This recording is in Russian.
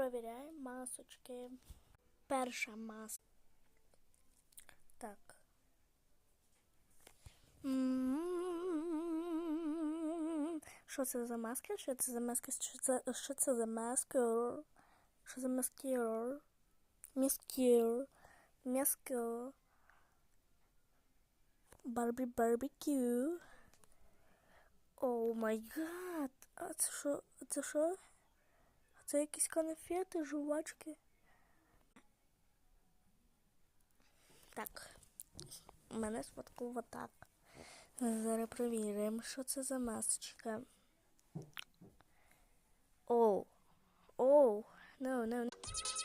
Провіряємо масочки. Перша маска. Так. М, Що це за маска? Що це за маска? Що це, що це за маска? Що за маскер? Маскер. Маскер. Барбі барбекю. О май гад. А це що? Це що? Це якісь конфети, жувачки. Так. Мене сфоткало так. Зараз перевіримо, що це за масочка. Оу. Оу. No, no, no.